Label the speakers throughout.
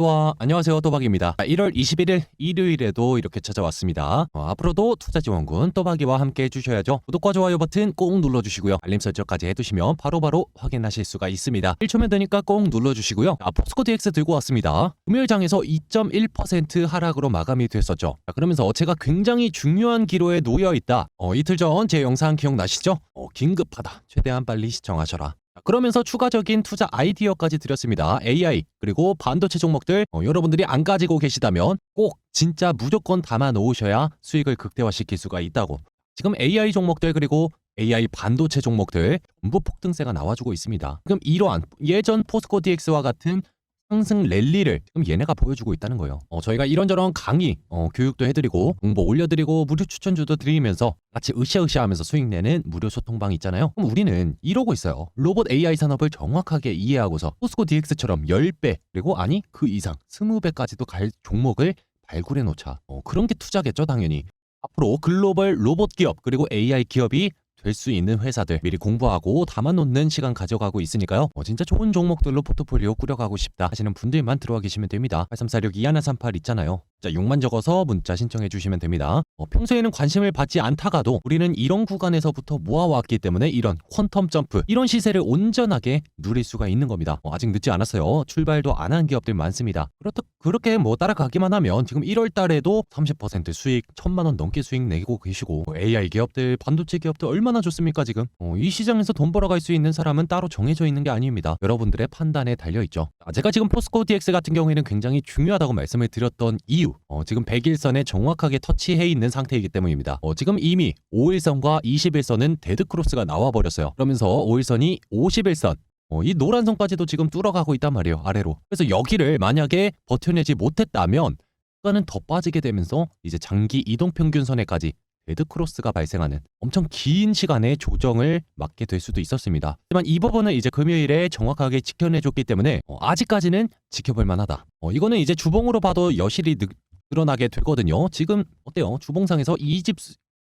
Speaker 1: 또한 안녕하세요 또박입니다. 1월 21일 일요일에도 이렇게 찾아왔습니다. 어, 앞으로도 투자지원군 또박이와 함께 해주셔야죠. 구독과 좋아요 버튼 꼭 눌러주시고요. 알림 설정까지 해두시면 바로바로 확인하실 수가 있습니다. 1초면 되니까 꼭 눌러주시고요. 아, 포스코 DX 들고 왔습니다. 금요일 장에서 2.1% 하락으로 마감이 됐었죠. 자, 그러면서 제가 굉장히 중요한 기로에 놓여 있다. 어, 이틀 전 제 영상 기억나시죠? 어, 긴급하다. 최대한 빨리 시청하셔라. 자, 그러면서 추가적인 투자 아이디어까지 드렸습니다. AI 그리고 반도체 종목들 어, 여러분들이 안 가지고 계시다면 꼭 진짜 무조건 담아 놓으셔야 수익을 극대화시킬 수가 있다고. 지금 AI 종목들 그리고 AI 반도체 종목들 전부 폭등세가 나와주고 있습니다. 지금 이러한 예전 포스코 DX와 같은 상승 랠리를 지금 얘네가 보여주고 있다는 거예요. 어, 저희가 이런저런 강의, 어, 교육도 해드리고 공보 올려드리고 무료 추천주도 드리면서 같이 으쌰으쌰하면서 수익 내는 무료 소통방 있잖아요. 그럼 우리는 이러고 있어요. 로봇 AI 산업을 정확하게 이해하고서 포스코 DX처럼 10배 그리고 아니 그 이상 20배까지도 갈 종목을 발굴해 놓자. 어, 그런 게 투자겠죠, 당연히. 앞으로 글로벌 로봇 기업 그리고 AI 기업이 될 수 있는 회사들 미리 공부하고 담아놓는 시간 가져가고 있으니까요. 어, 진짜 좋은 종목들로 포트폴리오 꾸려가고 싶다 하시는 분들만 들어와 계시면 됩니다. 8346 2138 있잖아요. 자, 6만 적어서 문자 신청해 주시면 됩니다. 어, 평소에는 관심을 받지 않다가도 우리는 이런 구간에서부터 모아왔기 때문에 이런 퀀텀 점프, 이런 시세를 온전하게 누릴 수가 있는 겁니다. 어, 아직 늦지 않았어요. 출발도 안 한 기업들 많습니다. 그렇다, 그렇게 뭐 따라가기만 하면 지금 1월 달에도 30% 수익, 1000만 원 넘게 수익 내고 계시고 뭐 AI 기업들, 반도체 기업들 얼마나 좋습니까 지금? 어, 이 시장에서 돈 벌어갈 수 있는 사람은 따로 정해져 있는 게 아닙니다. 여러분들의 판단에 달려 있죠. 아, 제가 지금 포스코 DX 같은 경우에는 굉장히 중요하다고 말씀을 드렸던 이유, 어, 지금 100일선에 정확하게 터치해 있는 상태이기 때문입니다. 어, 지금 이미 5일선과 21선은 데드크로스가 나와 버렸어요. 그러면서 5일선이 51선, 어, 이 노란 선까지도 지금 뚫어가고 있단 말이에요 아래로 그래서 여기를 만약에 버텨내지 못했다면 시간은 더 빠지게 되면서 이제 장기 이동 평균선에까지 데드크로스가 발생하는 엄청 긴 시간의 조정을 맞게 될 수도 있었습니다. 하지만 이 부분은 이제 금요일에 정확하게 지켜내줬기 때문에 어, 아직까지는 지켜볼 만하다. 어, 이거는 이제 주봉으로 봐도 여실히 느, 드러나게 되거든요. 지금 어때요? 주봉상에서 20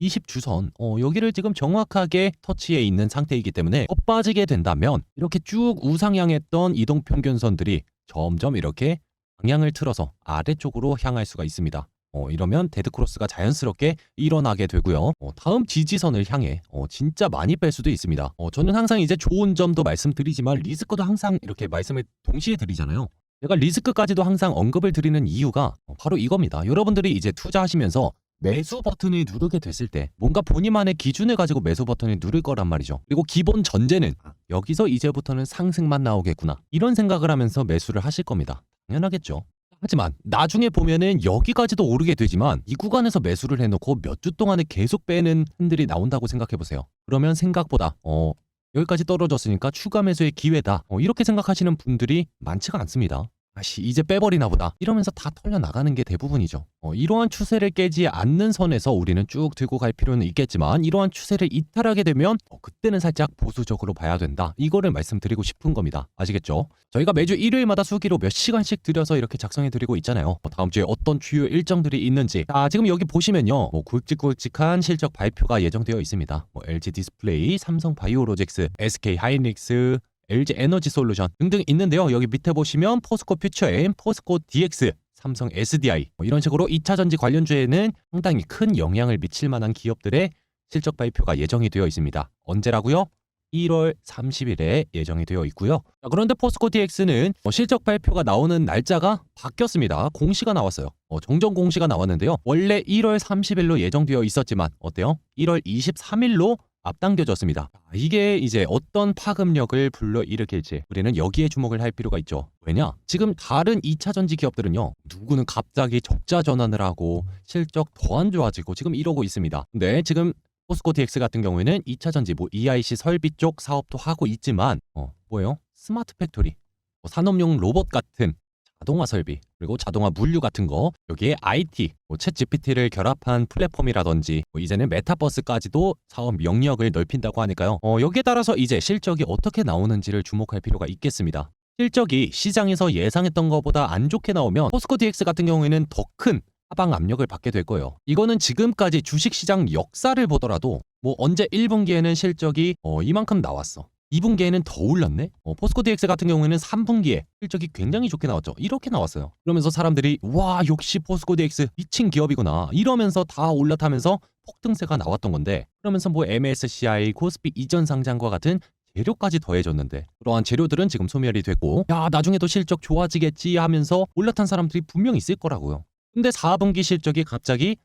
Speaker 1: 20주선 어, 여기를 지금 정확하게 터치해 있는 상태이기 때문에 더 빠지게 된다면 이렇게 쭉 우상향했던 이동평균선들이 점점 이렇게 방향을 틀어서 아래쪽으로 향할 수가 있습니다. 어, 이러면 데드크로스가 자연스럽게 일어나게 되고요. 어, 다음 지지선을 향해 어, 진짜 많이 뺄 수도 있습니다. 어, 저는 항상 이제 좋은 점도 말씀드리지만 리스크도 항상 이렇게 말씀을 동시에 드리잖아요. 제가 리스크까지도 항상 언급을 드리는 이유가 어, 바로 이겁니다. 여러분들이 이제 투자하시면서 매수 버튼을 누르게 됐을 때 뭔가 본인만의 기준을 가지고 매수 버튼을 누를 거란 말이죠. 그리고 기본 전제는 여기서 이제부터는 상승만 나오겠구나. 이런 생각을 하면서 매수를 하실 겁니다. 당연하겠죠. 하지만 나중에 보면은 여기까지도 오르게 되지만 이 구간에서 매수를 해놓고 몇 주 동안에 계속 빼는 흔들이 나온다고 생각해 보세요. 그러면 생각보다 어 여기까지 떨어졌으니까 추가 매수의 기회다. 어, 이렇게 생각하시는 분들이 많지가 않습니다. 아씨 이제 빼버리나 보다 이러면서 다 털려 나가는 게 대부분이죠. 어, 이러한 추세를 깨지 않는 선에서 우리는 쭉 들고 갈 필요는 있겠지만 이러한 추세를 이탈하게 되면 어, 그때는 살짝 보수적으로 봐야 된다. 이거를 말씀드리고 싶은 겁니다. 아시겠죠? 저희가 매주 일요일마다 수기로 몇 시간씩 들여서 이렇게 작성해 드리고 있잖아요. 뭐 다음 주에 어떤 주요 일정들이 있는지. 자 지금 여기 보시면요, 뭐 굵직굵직한 실적 발표가 예정되어 있습니다. 뭐 LG 디스플레이, 삼성 바이오로직스, SK 하이닉스, LG 에너지 솔루션 등등 있는데요. 여기 밑에 보시면 포스코 퓨처엠, 포스코 DX, 삼성 SDI 뭐 이런 식으로 2차 전지 관련주에는 상당히 큰 영향을 미칠 만한 기업들의 실적 발표가 예정이 되어 있습니다. 언제라고요? 1월 30일에 예정이 되어 있고요. 자, 그런데 포스코 DX는 어, 실적 발표가 나오는 날짜가 바뀌었습니다. 공시가 나왔어요. 어, 정정 공시가 나왔는데요. 원래 1월 30일로 예정되어 있었지만 어때요? 1월 23일로 앞당겨졌습니다. 이게 이제 어떤 파급력을 불러일으킬지 우리는 여기에 주목을 할 필요가 있죠. 왜냐? 지금 다른 2차 전지 기업들은요. 누구는 갑자기 적자 전환을 하고 실적 더 안 좋아지고 지금 이러고 있습니다. 근데 지금 포스코 DX 같은 경우에는 2차 전지 뭐 EIC 설비 쪽 사업도 하고 있지만 어, 뭐예요? 스마트 팩토리, 뭐 산업용 로봇 같은 자동화 설비 그리고 자동화 물류 같은 거 여기에 IT, 뭐챗 GPT를 결합한 플랫폼이라든지 뭐 이제는 메타버스까지도 사업 영역을 넓힌다고 하니까요. 어, 여기에 따라서 이제 실적이 어떻게 나오는지를 주목할 필요가 있겠습니다. 실적이 시장에서 예상했던 것보다 안 좋게 나오면 포스코 DX 같은 경우에는 더큰 하방 압력을 받게 될 거예요. 이거는 지금까지 주식시장 역사를 보더라도 뭐 언제 1분기에는 실적이 어, 이만큼 나왔어. 2분기에는 더 올랐네? 어, 포스코 DX 같은 경우에는 3분기에 실적이 굉장히 좋게 나왔죠. 이렇게 나왔어요. 그러면서 사람들이 와 역시 포스코 DX 미친 기업이구나 이러면서 다 올라타면서 폭등세가 나왔던 건데 그러면서 뭐 MSCI, 코스피 이전 상장과 같은 재료까지 더해졌는데 그러한 재료들은 지금 소멸이 됐고 야 나중에도 실적 좋아지겠지 하면서 올라탄 사람들이 분명 있을 거라고요. 근데 4분기 실적이 갑자기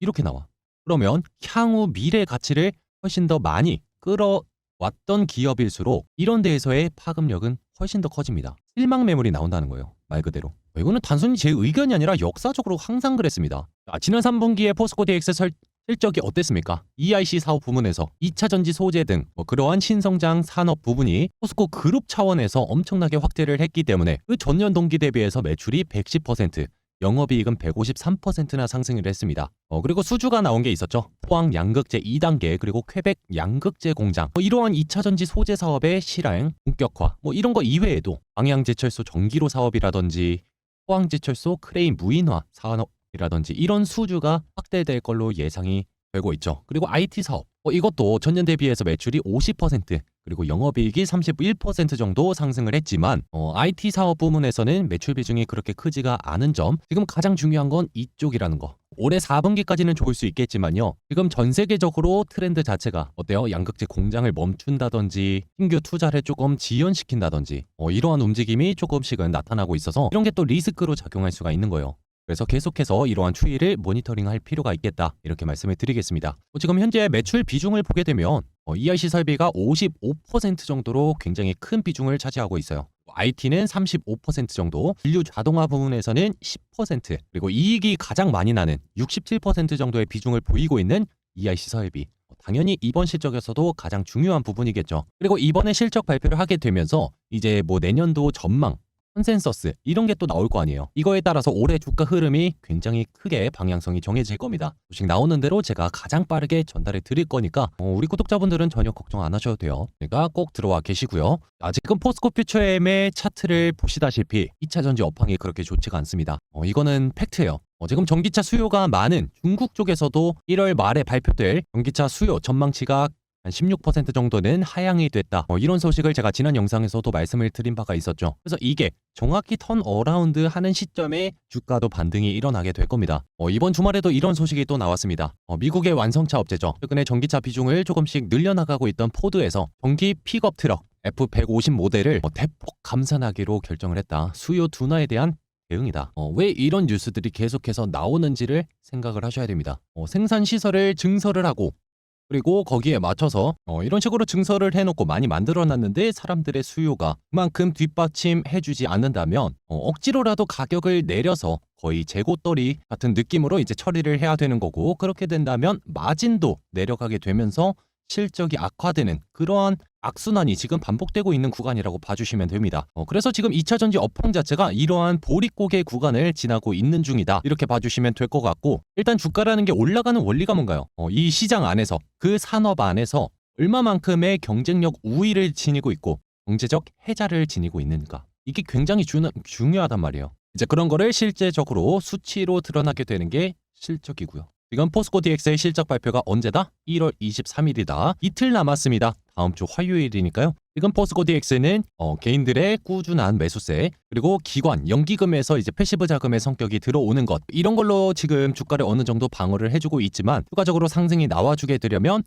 Speaker 1: 이렇게 나와. 그러면 향후 미래 가치를 훨씬 더 많이 끌어 왔던 기업일수록 이런 데에서의 파급력은 훨씬 더 커집니다. 실망 매물이 나온다는 거예요. 말 그대로. 이거는 단순히 제 의견이 아니라 역사적으로 항상 그랬습니다. 자, 지난 3분기에 포스코 DX 설, 실적이 어땠습니까? EIC 사업 부문에서 2차 전지 소재 등 뭐 그러한 신성장 산업 부분이 포스코 그룹 차원에서 엄청나게 확대를 했기 때문에 그 전년 동기 대비해서 매출이 110%, 영업이익은 153%나 상승을 했습니다. 어, 그리고 수주가 나온 게 있었죠. 포항 양극재 2단계 그리고 쾌백 양극재 공장 뭐 이러한 2차 전지 소재 사업의 실행, 본격화 뭐 이런 거 이외에도 방향제철소 전기로 사업이라든지 포항제철소 크레인 무인화 산업이라든지 이런 수주가 확대될 걸로 예상이 되고 있죠. 그리고 IT 사업 어, 이것도 전년 대비해서 매출이 50% 그리고 영업이익이 31% 정도 상승을 했지만 어, IT 사업 부문에서는 매출 비중이 그렇게 크지가 않은 점 지금 가장 중요한 건 이쪽이라는 거. 올해 4분기까지는 좋을 수 있겠지만요. 지금 전 세계적으로 트렌드 자체가 어때요? 양극재 공장을 멈춘다든지 신규 투자를 조금 지연시킨다든지 어, 이러한 움직임이 조금씩은 나타나고 있어서 이런 게 또 리스크로 작용할 수가 있는 거예요. 그래서 계속해서 이러한 추이를 모니터링할 필요가 있겠다. 이렇게 말씀을 드리겠습니다. 어, 지금 현재 매출 비중을 보게 되면 어, EIC 설비가 55% 정도로 굉장히 큰 비중을 차지하고 있어요. IT는 35% 정도, 인류 자동화 부분에서는 10%, 그리고 이익이 가장 많이 나는 67% 정도의 비중을 보이고 있는 EIC 설비. 어, 당연히 이번 실적에서도 가장 중요한 부분이겠죠. 그리고 이번에 실적 발표를 하게 되면서 이제 뭐 내년도 전망 컨센서스 이런 게 또 나올 거 아니에요. 이거에 따라서 올해 주가 흐름이 굉장히 크게 방향성이 정해질 겁니다. 소식 나오는 대로 제가 가장 빠르게 전달해 드릴 거니까 어, 우리 구독자분들은 전혀 걱정 안 하셔도 돼요. 그러니까 꼭 들어와 계시고요. 아, 지금 포스코 퓨처엠의 차트를 보시다시피 2차 전지 업황이 그렇게 좋지가 않습니다. 어, 이거는 팩트예요. 어, 지금 전기차 수요가 많은 중국 쪽에서도 1월 말에 발표될 전기차 수요 전망치가 한 16% 정도는 하향이 됐다. 어, 이런 소식을 제가 지난 영상에서도 말씀을 드린 바가 있었죠. 그래서 이게 정확히 턴 어라운드 하는 시점에 주가도 반등이 일어나게 될 겁니다. 어, 이번 주말에도 이런 소식이 또 나왔습니다. 어, 미국의 완성차 업체죠. 최근에 전기차 비중을 조금씩 늘려나가고 있던 포드에서 전기 픽업 트럭 F150 모델을 어, 대폭 감산하기로 결정을 했다. 수요 둔화에 대한 대응이다. 어, 왜 이런 뉴스들이 계속해서 나오는지를 생각을 하셔야 됩니다. 어, 생산 시설을 증설을 하고 그리고 거기에 맞춰서 어, 이런 식으로 증설을 해놓고 많이 만들어놨는데 사람들의 수요가 그만큼 뒷받침해주지 않는다면 어, 억지로라도 가격을 내려서 거의 재고떨이 같은 느낌으로 이제 처리를 해야 되는 거고 그렇게 된다면 마진도 내려가게 되면서 실적이 악화되는 그러한 악순환이 지금 반복되고 있는 구간이라고 봐주시면 됩니다. 어, 그래서 지금 2차 전지 업황 자체가 이러한 보릿고개 구간을 지나고 있는 중이다. 이렇게 봐주시면 될 것 같고 일단 주가라는 게 올라가는 원리가 뭔가요? 어, 이 시장 안에서 그 산업 안에서 얼마만큼의 경쟁력 우위를 지니고 있고 경제적 해자를 지니고 있는가 이게 굉장히 주, 중요하단 말이에요. 이제 그런 거를 실제적으로 수치로 드러나게 되는 게 실적이고요. 지금 포스코 DX의 실적 발표가 언제다? 1월 23일이다. 이틀 남았습니다. 다음 주 화요일이니까요. 지금 포스코 DX는 어, 개인들의 꾸준한 매수세 그리고 기관 연기금에서 이제 패시브 자금의 성격이 들어오는 것 이런 걸로 지금 주가를 어느 정도 방어를 해주고 있지만 추가적으로 상승이 나와주게 되려면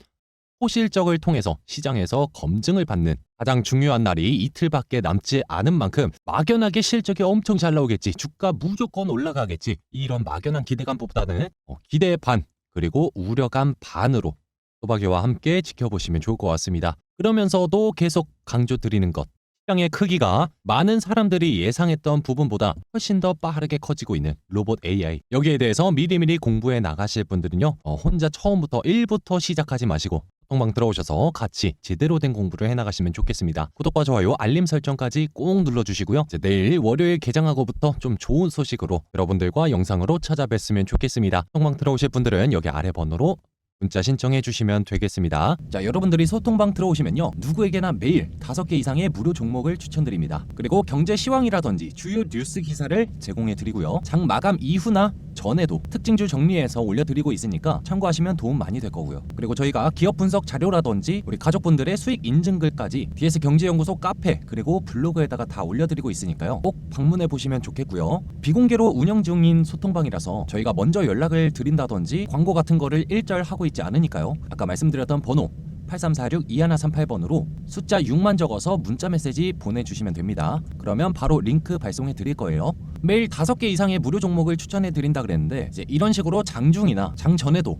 Speaker 1: 호실적을 통해서 시장에서 검증을 받는 가장 중요한 날이 이틀밖에 남지 않은 만큼 막연하게 실적이 엄청 잘 나오겠지 주가 무조건 올라가겠지 이런 막연한 기대감보다는 어, 기대 반 그리고 우려감 반으로 소박이와 함께 지켜보시면 좋을 것 같습니다. 그러면서도 계속 강조드리는 것 시장의 크기가 많은 사람들이 예상했던 부분보다 훨씬 더 빠르게 커지고 있는 로봇 AI 여기에 대해서 미리미리 공부해 나가실 분들은요 어, 혼자 처음부터 1부터 시작하지 마시고 통방 들어오셔서 같이 제대로 된 공부를 해나가시면 좋겠습니다. 구독과 좋아요, 알림 설정까지 꼭 눌러주시고요. 이제 내일 월요일 개장하고부터 좀 좋은 소식으로 여러분들과 영상으로 찾아뵀으면 좋겠습니다. 통방 들어오실 분들은 여기 아래 번호로 문자 신청해 주시면 되겠습니다. 자, 여러분들이 소통방 들어오시면요. 누구에게나 매일 5개 이상의 무료 종목을 추천드립니다. 그리고 경제 시황이라든지 주요 뉴스 기사를 제공해 드리고요. 장 마감 이후나 전에도 특징주 정리해서 올려드리고 있으니까 참고하시면 도움 많이 될 거고요. 그리고 저희가 기업 분석 자료라든지 우리 가족분들의 수익 인증글까지 BS 경제연구소 카페 그리고 블로그에다가 다 올려드리고 있으니까요. 꼭 방문해 보시면 좋겠고요. 비공개로 운영 중인 소통방이라서 저희가 먼저 연락을 드린다든지 광고 같은 거를 일절 하고 있지 않으니까요. 아까 말씀드렸던 번호 8346-2138번으로 숫자 6만 적어서 문자 메시지 보내주시면 됩니다. 그러면 바로 링크 발송해 드릴 거예요. 매일 5개 이상의 무료 종목을 추천해 드린다 그랬는데 이제 이런 식으로 장 중이나 장 전에도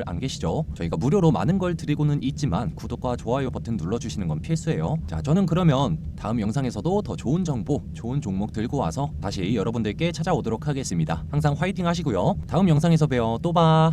Speaker 1: 분들 안 계시죠? 저희가 무료로 많은 걸 드리고는 있지만 구독과 좋아요 버튼 눌러주시는 건 필수예요. 자 저는 그러면 다음 영상에서도 더 좋은 정보, 좋은 종목 들고 와서 다시 여러분들께 찾아오도록 하겠습니다. 항상 화이팅 하시고요. 다음 영상에서 봬요. 또 봐.